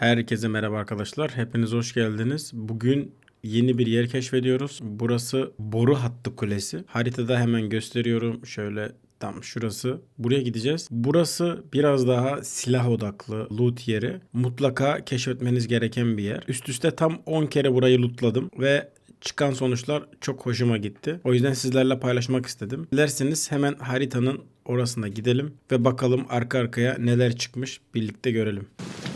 Herkese merhaba arkadaşlar. Hepiniz hoş geldiniz. Bugün yeni bir yer keşfediyoruz. Burası Boru Hattı Kulesi. Haritada hemen gösteriyorum. Şöyle tam şurası. Buraya gideceğiz. Burası biraz daha silah odaklı loot yeri. Mutlaka keşfetmeniz gereken bir yer. Üst üste tam 10 kere burayı lootladım ve çıkan sonuçlar çok hoşuma gitti. O yüzden sizlerle paylaşmak istedim. Dilerseniz hemen haritanın orasına gidelim ve bakalım arka arkaya neler çıkmış birlikte görelim.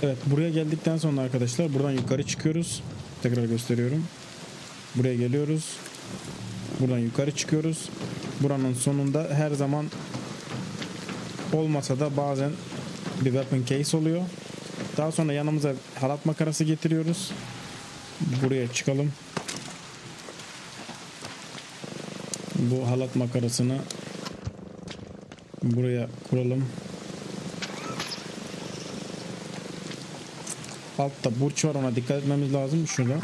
Evet buraya geldikten sonra arkadaşlar buradan yukarı çıkıyoruz. Tekrar gösteriyorum. Buraya geliyoruz. Buradan yukarı çıkıyoruz. Buranın sonunda her zaman olmasa da bazen bir weapon case oluyor. Daha sonra yanımıza halat makarası getiriyoruz. Buraya çıkalım. Bu halat makarasını buraya kuralım. Altta burç var ona dikkat etmemiz lazım. Şurada.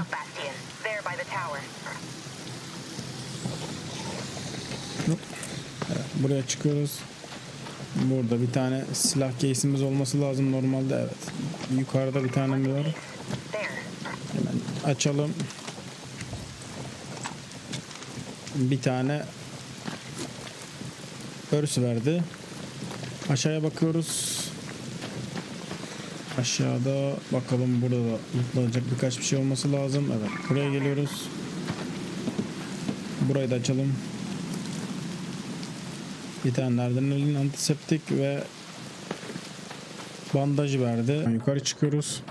Evet, buraya çıkıyoruz. Burada bir tane silah case'imiz olması lazım normalde. Evet. Yukarıda bir tane mi var? Hemen açalım. Bir tane örs verdi. Aşağıya bakıyoruz. Aşağıda bakalım burada da mutlanacak birkaç bir şey olması lazım. Evet buraya geliyoruz. Burayı da açalım. Bir tane adrenalin antiseptik ve bandaj verdi. Yukarı çıkıyoruz.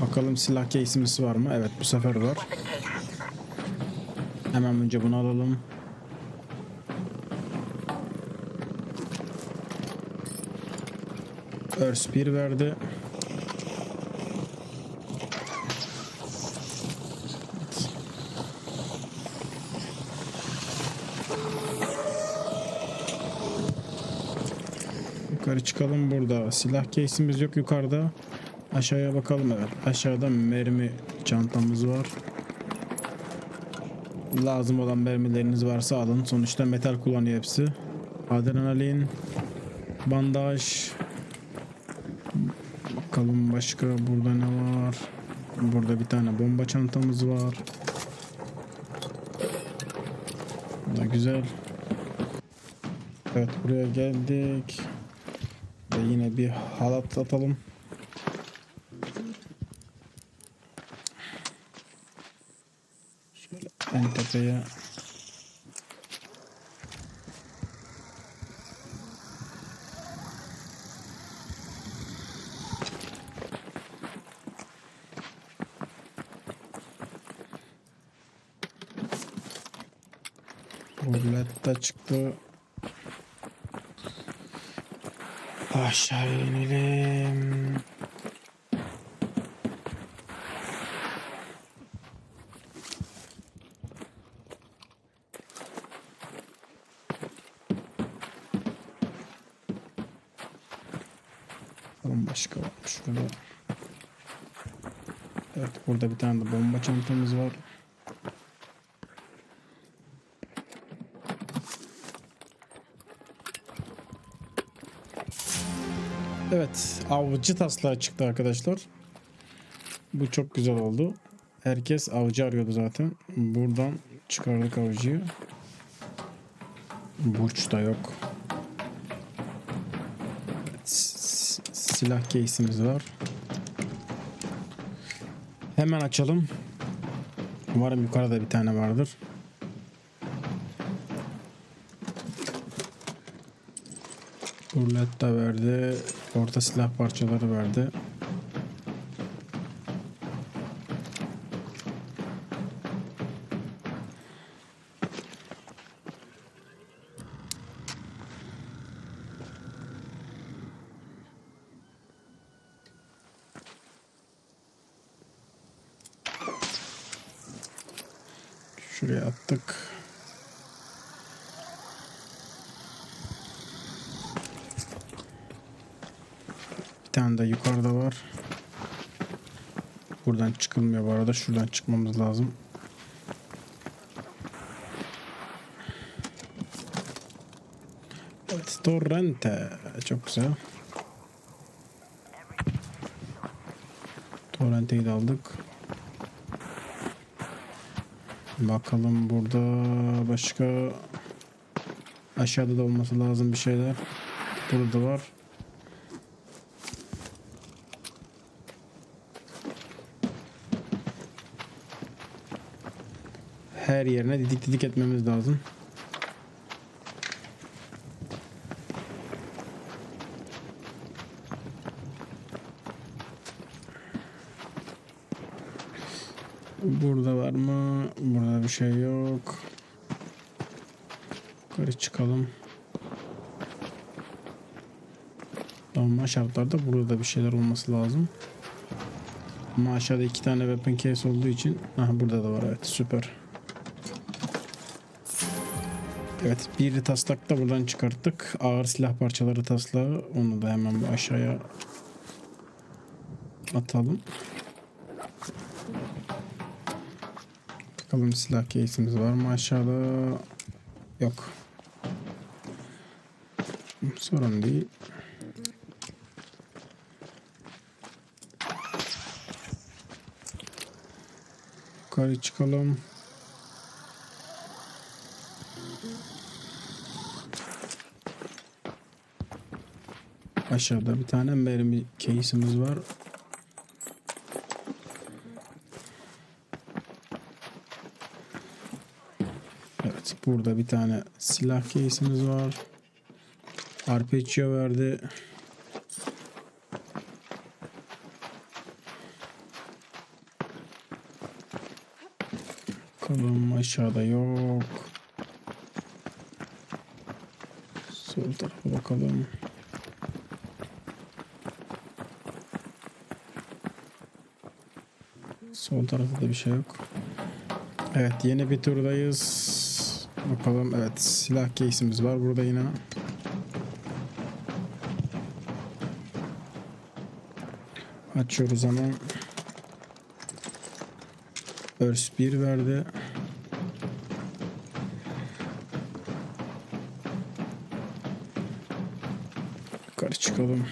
Bakalım silah case'imiz var mı? Evet bu sefer var. Hemen önce bunu alalım. Örs 1 verdi. Yukarı çıkalım burada. Silah case'imiz yok yukarıda. Aşağıya bakalım evet. Aşağıda mermi çantamız var. Lazım olan mermileriniz varsa alın. Sonuçta metal kullanıyor hepsi. Adrenalin, bandaj. Bakalım başka burada ne var? Burada bir tane bomba çantamız var. Bu da güzel. Evet buraya geldik. Ve yine bir halat atalım. Şöyle en tepeye Rulette çıktı. Aşağı inelim. Bakalım başka var mı şurada? Evet burada bir tane de bomba çantamız var. Evet avcı taslağı çıktı arkadaşlar. Bu çok güzel oldu. Herkes avcı arıyordu zaten. Buradan çıkardık avcıyı. Burç da yok. Silah case'imiz var. Hemen açalım. Umarım yukarıda bir tane vardır. Rulet da verdi. Orta silah parçaları verdi. Tane de yukarıda var. Buradan çıkılmıyor bu arada. Şuradan çıkmamız lazım. Torrente. Çok güzel. Torrente'yi de aldık. Bakalım burada başka aşağıda da olması lazım bir şeyler. Burada var. Her yerine didik didik etmemiz lazım. Burada var mı? Burada bir şey yok. Yukarı çıkalım. Normal şartlarda burada bir şeyler olması lazım. Ama aşağıda iki tane weapon case olduğu için Aha burada da var evet süper. Evet bir taslak da buradan çıkarttık. Ağır silah parçaları taslağı. Onu da hemen aşağıya atalım. Bakalım silah case'imiz var mı aşağıda? Yok. Sorun değil. Yukarı çıkalım. Aşağıda bir tane mermi case'imiz var. Evet burada bir tane silah case'imiz var. Arpeggio verdi. Bakalım aşağıda yok. Sol tarafa bakalım. Sol tarafta da bir şey yok. Evet yeni bir turdayız. Bakalım evet silah case'imiz var burada yine. Açıyoruz ama Örs 1 verdi. Yukarı çıkalım.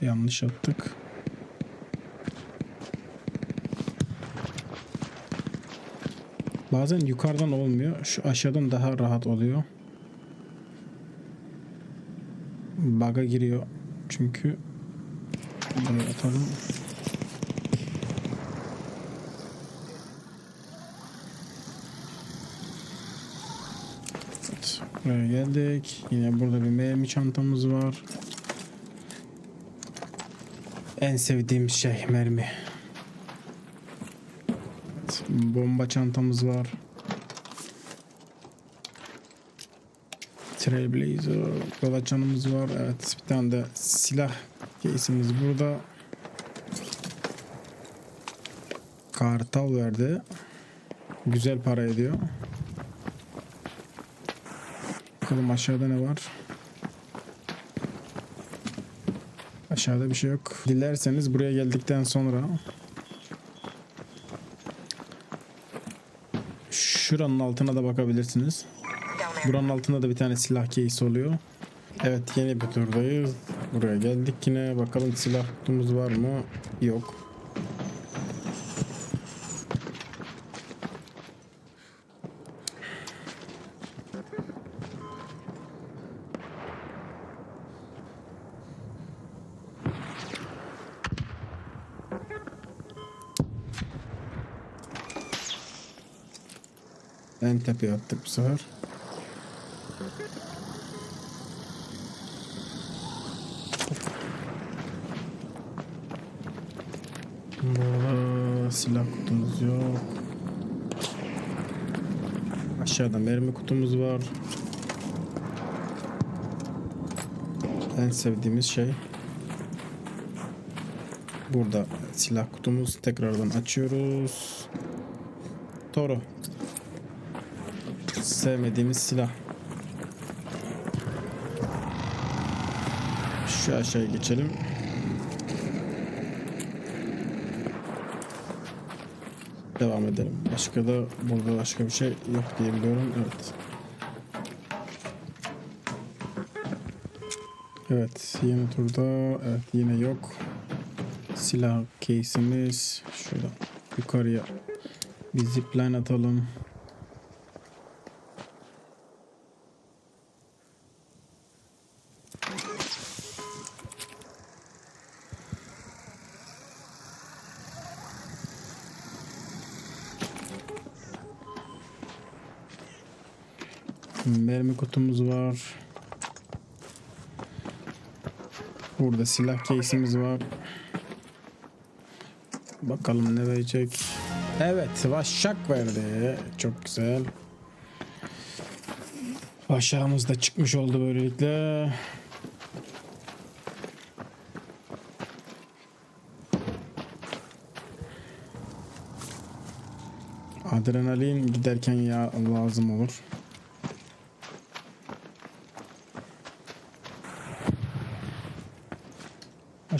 Yanlış attık. Bazen yukarıdan olmuyor. Şu aşağıdan daha rahat oluyor. Bug'a giriyor. Çünkü buraya atalım. Evet, buraya geldik. Yine burada bir mermi çantamız var. En sevdiğimiz şey mermi. Evet, bomba çantamız var. Trailblazer kolaçanımız var. Evet bir tane de silah case'imiz burada. Kartal verdi. Güzel para ediyor. Bakalım aşağıda ne var? Aşağıda bir şey yok. Dilerseniz buraya geldikten sonra şuranın altına da bakabilirsiniz. Buranın altında da bir tane silah case oluyor. Evet yeni bir turdayız. Buraya geldik yine. Bakalım silah kutumuz var mı? Yok. En tepeye attık bu sefer. Burada silah kutumuz yok. Aşağıda mermi kutumuz var. En sevdiğimiz şey. Burada silah kutumuz. Tekrardan açıyoruz. Toro. Sevmediğimiz silah. Şu aşağıya geçelim. Devam edelim. Başka da burada başka bir şey yok diye biliyorum. Evet. Evet yeni turda evet yine yok. Silah case'imiz şurada yukarıya bir zipline atalım. Mermi kutumuz var. Burada silah case'imiz var. Bakalım ne verecek. Evet, vaşak verdi. Çok güzel. Vaşağımız da çıkmış oldu böylelikle. Adrenalin giderken ya lazım olur.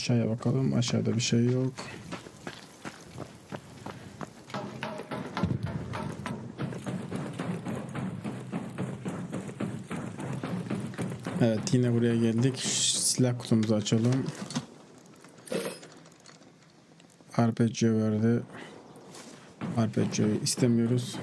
Aşağıya bakalım. Aşağıda bir şey yok. Evet yine buraya geldik. Silah kutumuzu açalım. Arpeggio verdi. Arpeggio'yu istemiyoruz.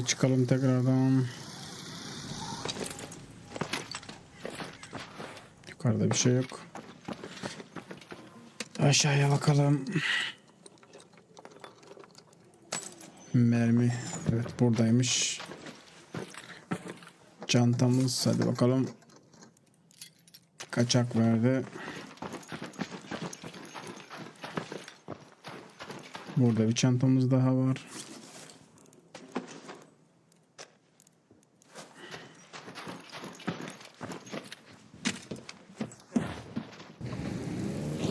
Yukarı çıkalım tekrardan. Yukarıda bir şey yok. Aşağıya bakalım. Mermi. Evet buradaymış. Çantamız. Hadi bakalım. Kaçak verdi. Burada bir çantamız daha var.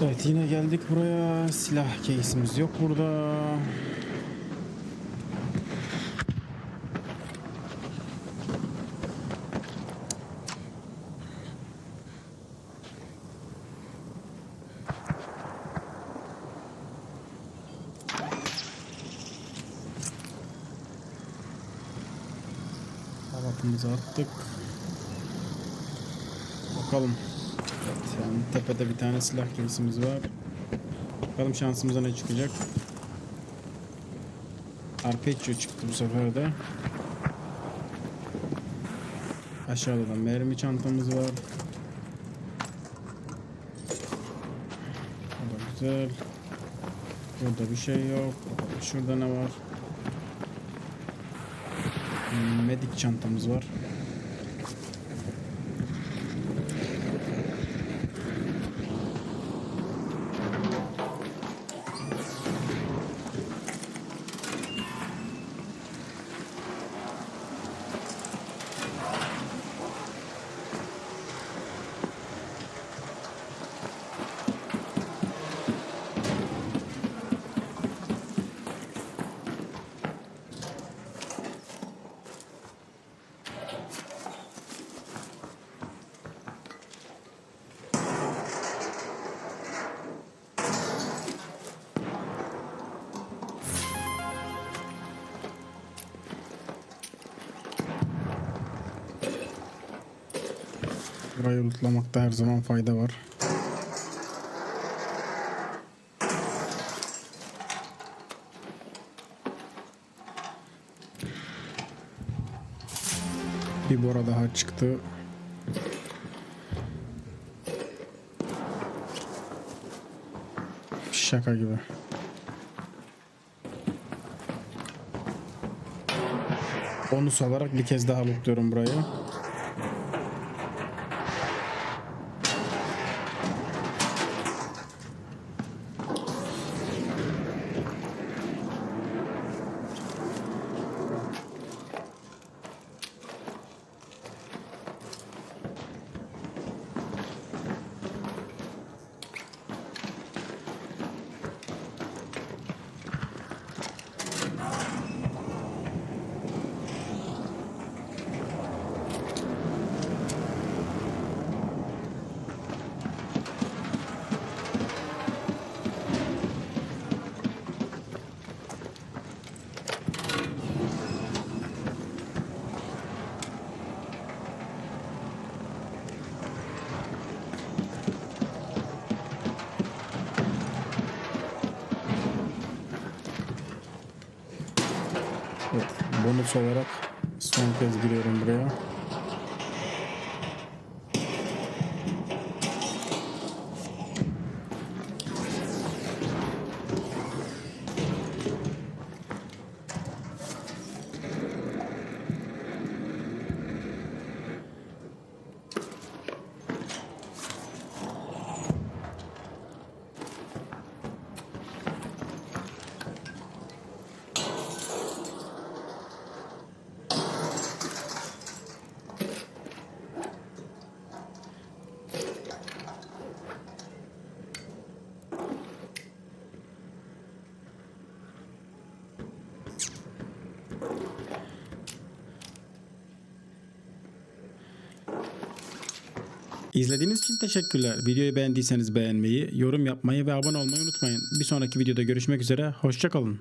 Evet yine geldik buraya. Silah case'imiz yok burada. Halatımızı attık. Bakalım. Tepede bir tane silah case'imiz var. Bakalım şansımıza ne çıkacak. Arpeggio çıktı bu sefer de. Aşağıda da mermi çantamız var. O da güzel. Burada bir şey yok. Şurada ne var? Hmm, Medik çantamız var. Burayı lootlamakta her zaman fayda var. Bir bora daha çıktı. Şaka gibi. Bonus olarak bir kez daha lootluyorum burayı. Evet, bonus olarak son kez giriyorum buraya. İzlediğiniz için teşekkürler. Videoyu beğendiyseniz beğenmeyi, yorum yapmayı ve abone olmayı unutmayın. Bir sonraki videoda görüşmek üzere. Hoşçakalın.